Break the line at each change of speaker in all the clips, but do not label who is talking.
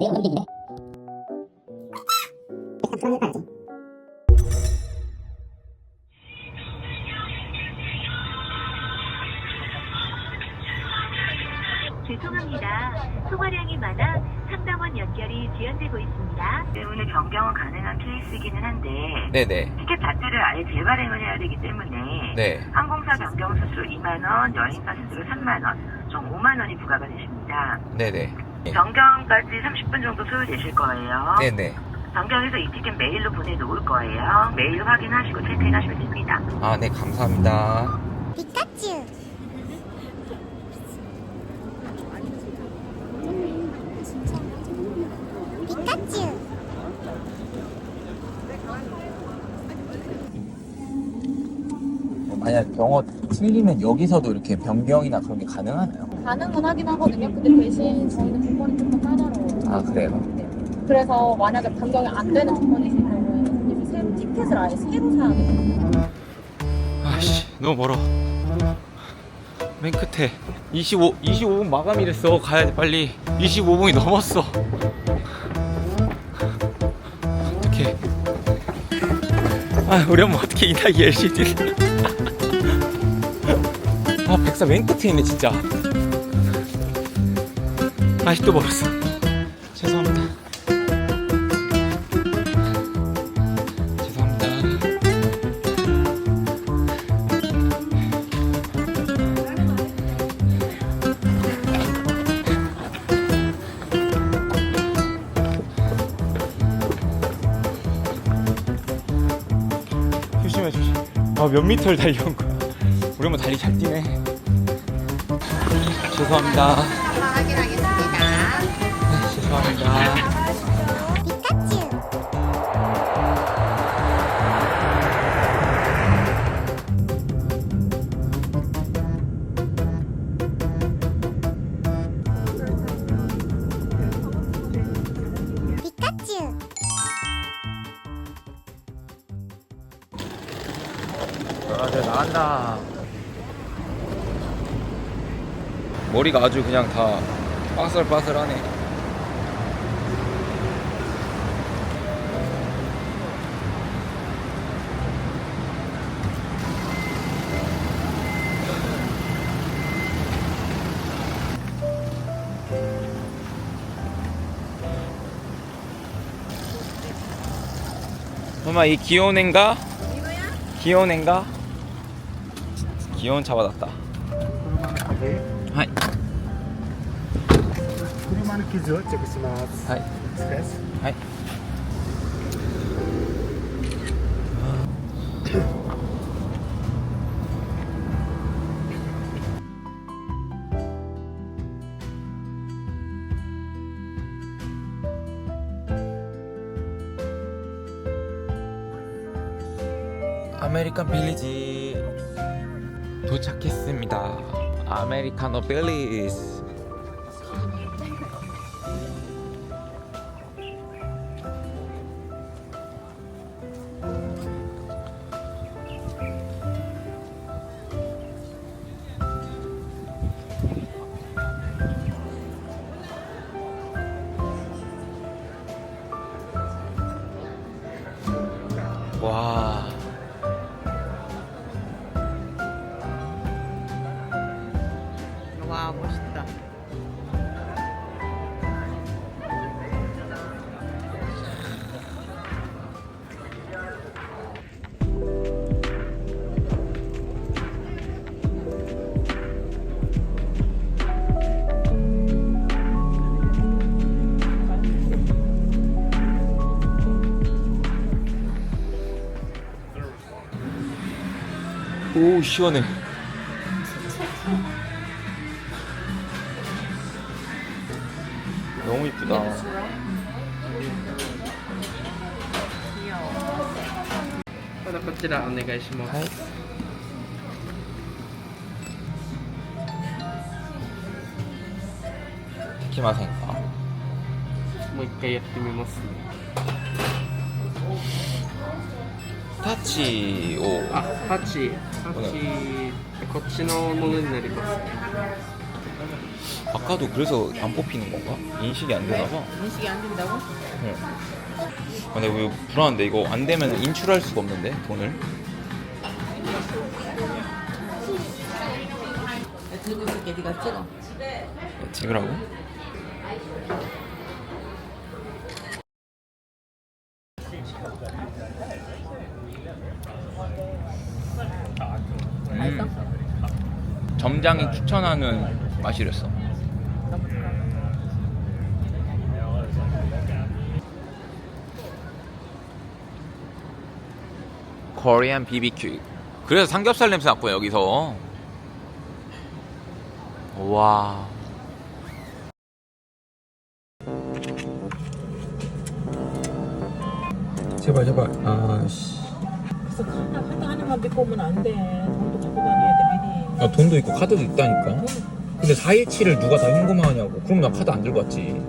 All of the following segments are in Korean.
내가? 백합 프로젝트 알지?
죄송합니다. 통화량이 많아 상담원 연결이 지연되고 있습니다. 오늘 변경은 가능한 케이스이기는 한데
네네.
티켓 자체를 아예 재발행을 해야 되기 때문에
네.
항공사 변경 수수료 2만 원, 여행사 수수료 3만 원, 총 5만 원이 부과가 되십니다.
네네. 예.
변경까지 30분 정도 소요되실 거예요.
네네.
변경해서 이 티켓 메일로 보내놓을 거예요. 메일 확인하시고 체크인하시면 됩니다.
아, 네, 감사합니다.
피카츄 피카츄
만약 병어 틀리면 여기서도 이렇게 변경이나 그런 게 가능하나요?
가능은 하긴 하거든요. 근데 대신 저희는 조건이 조금 까다로워요.
아, 그래요?
그래서 만약에 변경이 안 되는 경우에는 이제 새로 티켓을 아예 새로 사야 돼요.
아씨, 너무 멀어. 맨 끝에 25, 25분 마감이랬어. 가야 돼, 빨리. 25분이 넘었어. 어떡해. 아, 우리 엄마 어떻게 이 나이에 LCD를. 아, 백사 맨 끝에 있네, 진짜. 아직도 멀었어. 죄송합니다. 죄송합니다. 조심해 조심. 아몇 미터를 달려온 거야. 우리 엄마 달리 잘 뛰네. 죄송합니다. 죄송합니다. 아, 네, 나간다. 머리가 아주 그냥 다 바슬바슬하네. 엄마 이 귀여운 앤가? 귀여운 앤가? 귀여운 차 받았다. 하이.
車の傷をチェックします。
하이.
です。
하이. 아메리칸 빌리지 도착했습니다. 아메리카노 빌리지. 오 시원해. 너무 이쁘다.
귀여워. まだこちらお願いします。
하이. 키마생. 아.
もう一回やってみますね
타치 오
あハチハチこっちのものになりますね
아까도 그래서 안 뽑히는 건가? 인식이 안 되나 봐.
인식이 안 된다고?
응. 아, 근데 이거 불안한데 이거 안 되면 인출할 수가 없는데 돈을.
들고 있을게 네가 찍어
찍으라고? 음. 점장이 추천하는 맛이랬어. 코리안 BBQ. 그래서 삼겹살 냄새 났고 여기서. 와.
제발 제발. 아씨.
그래서 카드, 카드 하나만 믿고 오면 안 돼. 돈도 갖고 다녀야 돼 미리.
아 돈도 있고 카드도 있다니까. 근데 417을 누가 다 현금화하냐고. 그럼 나 카드 안 들고 왔지.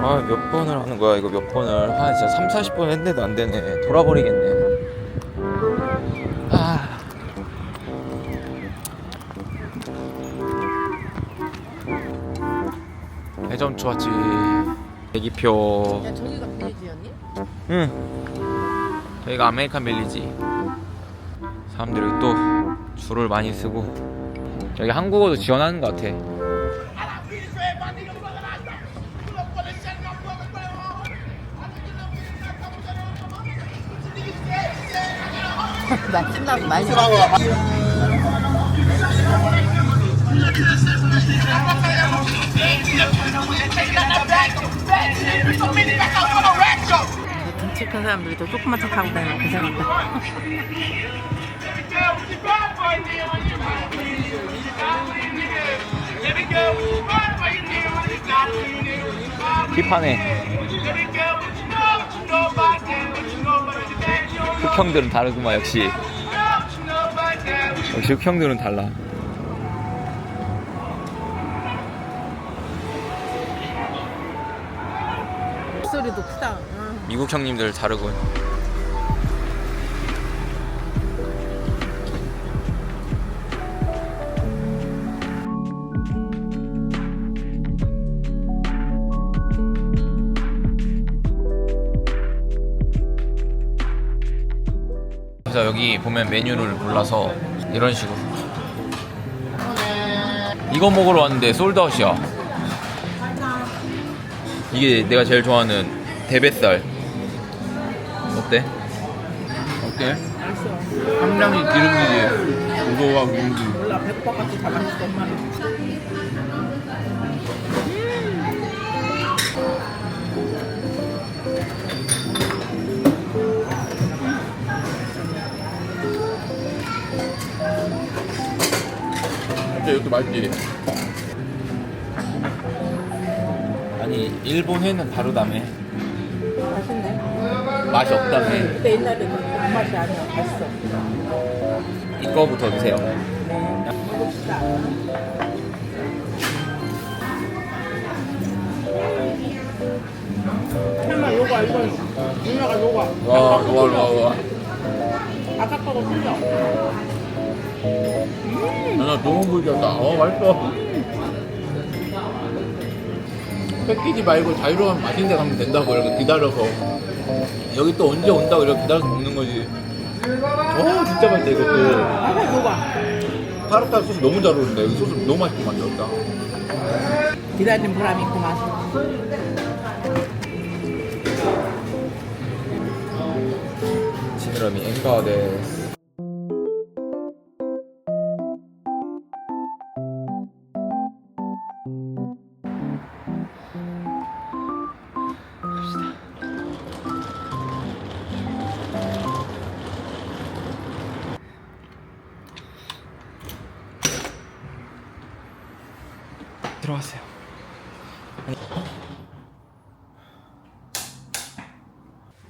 아 몇 번을 하는 거야? 이거 몇 번을? 아 진짜 3, 40번 했는데도 안 되네. 돌아버리겠네 매점 좋았지 대기표
야 저기가 빌리지였니?
응. 저희가 아메리칸 벨리지. 사람들이 또 줄을 많이 쓰고 여기 한국어도 지원하는 것 같아.
나 찐다고 많이 등치 큰 사람들이 또 조그만 차 타고 다니면 고생한다
힙하네. 흑형들은 다르구만 역시. 역시 흑형들은 달라.
목소리도 크다.
미국 형님들 다르군. 그래서 여기 보면 메뉴를 골라서 이런 식으로. 이거 먹으러 왔는데 솔드아웃이야 이게 내가 제일 좋아하는 대뱃살 어때? 어때? 함량이 기름지지 고소와 기름지
몰라 배고파가지고 다 맛있어 엄마
진짜 이렇게 맛있지? 아니 일본 회는 다르다며
맛있네
맛이 없다며.
근데 옛날에는 그 맛이 아니야 맛있어.
이거부터 드세요.
네 먹읍시다 설마 요거 알고 누나가 요거
와 좋아 좋아 좋아
아까 거고 틀려
나 너무 부드럽다. 어 맛있어 패키지 말고 자유로 가면 맛있는 데 가면 된다고 이렇게 기다려서 여기 또 언제 온다고 이렇게 기다려서 먹는 거지. 어 진짜 맛있다 이것도 타르타르 소스 너무 잘 어울린다. 여기 소스 너무 맛있게 만들었다.
기다린 보람 있고 맛
지느러미 엥가데 들어가세요.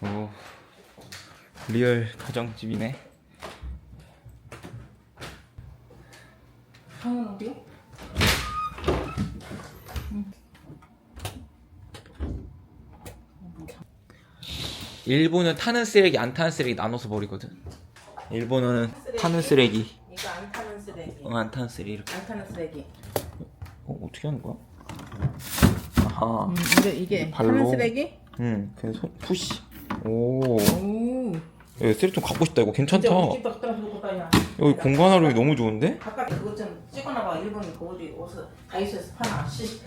오, 리얼 가정집이네. 방은 어디야? 응. 1번은 타는 쓰레기 안 타는 쓰레기 나눠서 버리거든. 일본은 타는 쓰레기.
이거 안 타는 쓰레기.
어, 안 타는 쓰레기 이렇게.
안 타는 쓰레기.
어, 어떻게 하는 거야? 아하.
음, 이게 이게
발로.
쓰레기?
응, 그냥 손 푸시. 오.
오.
야, 쓰레기통 갖고 싶다. 이거 괜찮다.
진짜 우리.
여기 공간 활용이 너무 좋은데?
아까 그거 좀 찍어놔봐. 일본 그 어디 어디서 다이소에서 파나. 씨.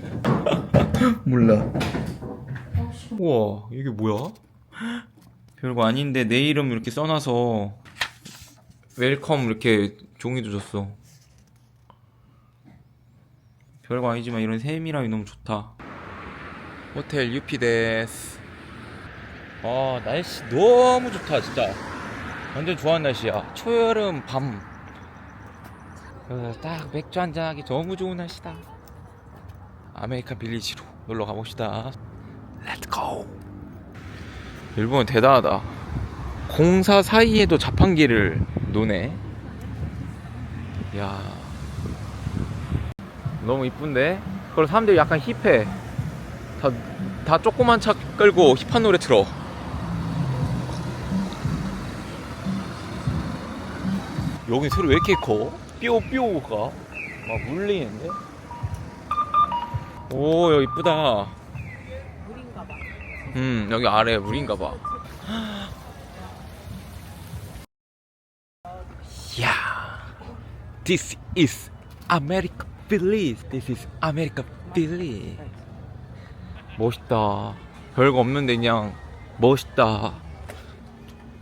몰라. 우와, 이게 뭐야? 별거 아닌데 내 이름 이렇게 써놔서 웰컴 이렇게 종이도 줬어. 별거 아니지만 이런 세미람이 너무 좋다. 호텔 유피데스. 아 날씨 너무 좋다 진짜. 완전 좋아하는 날씨야. 초여름 밤. 그래서 딱 맥주 한잔 하기 너무 좋은 날씨다. 아메리칸 빌리지로 놀러 가봅시다. Go. 일본은 대단하다. 공사 사이에도 자판기를 노네. 야. 너무 이쁜데? 그리고 사람들이 약간 힙해. 다, 다 조그만 차 끌고 힙한 노래 틀어. 여기 소리 왜 이렇게 커? 뾰뾰가 막 울리는데? 오 여기 이쁘다 음 여기 아래 물인가 봐 야 This is America Village This is America Village 멋있다. 별거 없는데 그냥 멋있다.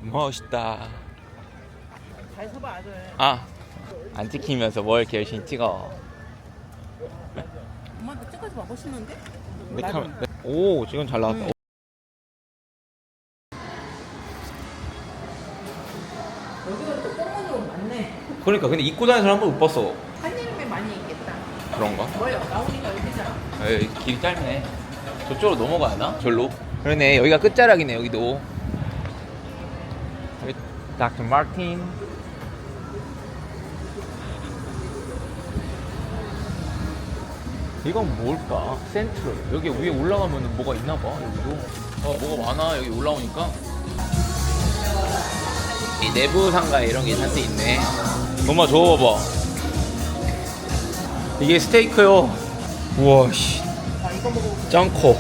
멋있다.
잘 서봐 아들.
아 안 찍히면서 뭘 이렇게 열심히 찍어.
엄마한테 찍어서 봐 멋있는데?
내 카메 오 지금 잘 나왔다.
여기가 또 꽁무니로 많네.
그러니까 근데 입고 다니는 사람 한 번 못 봤어
한여름에 많이 있겠다.
그런가?
뭐야 나오니까 여기잖아.
에이 길이 짧네 저쪽으로 넘어가야 하나? 절로? 그러네 여기가 끝자락이네 여기도 여기 닥터 마틴 이건 뭘까? 센트럴 여기 위에 올라가면 뭐가 있나 봐 여기도 어 뭐가 많아 여기 올라오니까 이 내부 상가에 이런 게 잔뜩 있네 엄마 저거 봐봐 이게 스테이크요. 우와 씨.
자 이거 먹어.
짱커.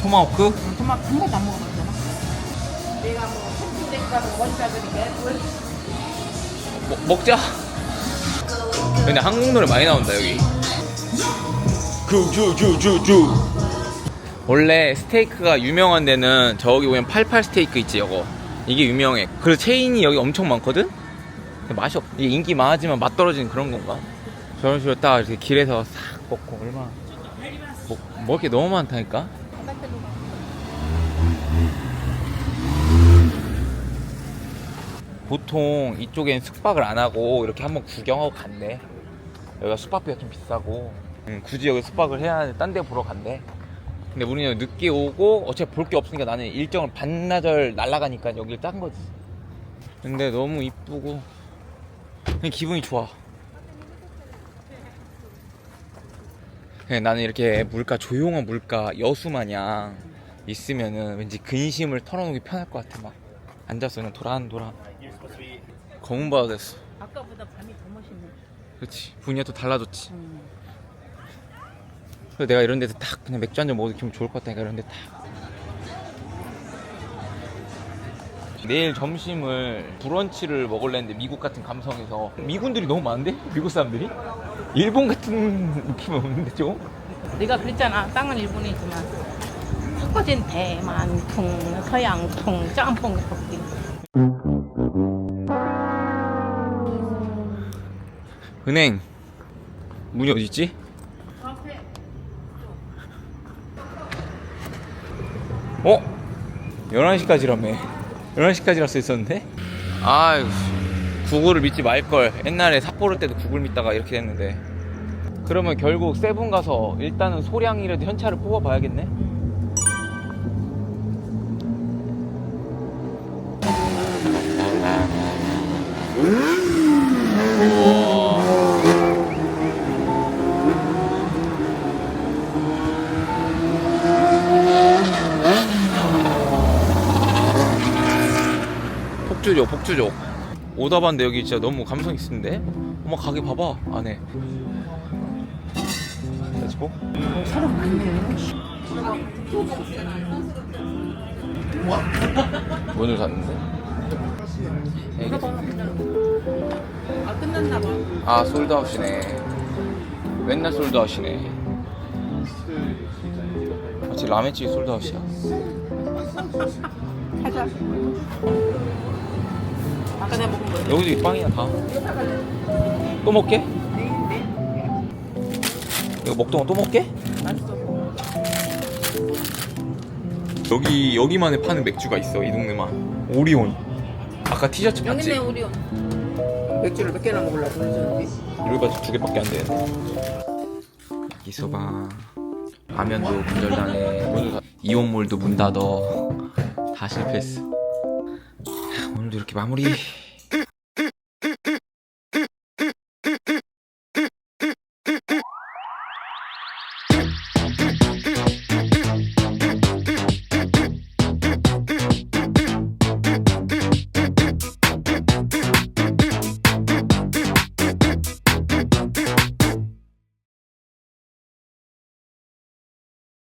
토마호크?
토마토 한 번도 안 먹어봤잖아. 내가 뭐 캠핑대가로 원자들이게
먹, 먹자. 근데 한국 노래 많이 나온다 여기. 주주주주주. 원래 스테이크가 유명한 데는 저기 보면 88 스테이크 있지 이거. 이게 유명해. 그래서 체인이 여기 엄청 많거든? 근데 맛이 없 이게 인기 많아지만 맛 떨어지는 그런 건가 저런 식으로 딱 이렇게 길에서 싹 먹고 얼마나 뭐, 먹을 게 너무 많다니까 보통 이쪽엔 숙박을 안 하고 이렇게 한번 구경하고 간대. 여기가 숙박비가 좀 비싸고 음, 굳이 여기 숙박을 해야 하는데 딴 데 보러 간대. 근데 우리는 늦게 오고 어차피 볼 게 없으니까 나는 일정을 반나절 날아가니까 여기를 짠 거지. 근데 너무 이쁘고 기분이 좋아. 그냥 나는 이렇게 물가 조용한 물가 여수 마냥 있으면은 왠지 근심을 털어놓기 편할 것 같아. 막 앉아서 그냥 도란도란 검은 바다 됐어.
아까보다 밤이 더 멋있네.
그렇지. 분위기가 또 달라졌지. 그래서 내가 이런 데서 딱 그냥 맥주 한 잔 먹어도 기분 좋을 것 같다니까 이런 데딱 내일 점심을 브런치를 먹을랬는데 미국 같은 감성에서 미군들이 너무 많은데? 미국 사람들이? 일본 같은 느낌은 없는데 좀?
네가 그랬잖아. 땅은 일본이지만 섞어진 대만풍, 서양풍, 짬뽕 섞기.
은행 문이 어디 있지? 어? 11시까지라며 11시까지라 써 있었는데? 아유 구글을 믿지 말걸. 옛날에 삿포로 때도 구글 믿다가 이렇게 됐는데. 그러면 결국 세븐 가서 일단은 소량이라도 현찰을 뽑아봐야겠네 폭주족 폭주족. 오다 봤는데 여기 진짜 너무 감성 있는데? 엄마 가게 봐봐 안에. 렛츠고 문을 닫는데?
아 끝났나 봐.
아 솔드아웃이네. 맨날 솔드아웃이네. 마치 라멘집이 솔드아웃이야.
가자. 아까 내가 먹은 거.
여기도 이 빵이야 다 또 먹게? 이거 먹동안 또 먹게?
맛있어.
여기 여기만에 파는 맥주가 있어 이 동네만 오리온 아까 티셔츠
여기
봤지?
우리 맥주를 몇 개나 먹으려고 그러는데.
여기 봐서 두 개밖에 안 되는데 있어봐 라면도 분절단에 이온몰도 문 닫어 다 실패했어 하, 오늘도 이렇게 마무리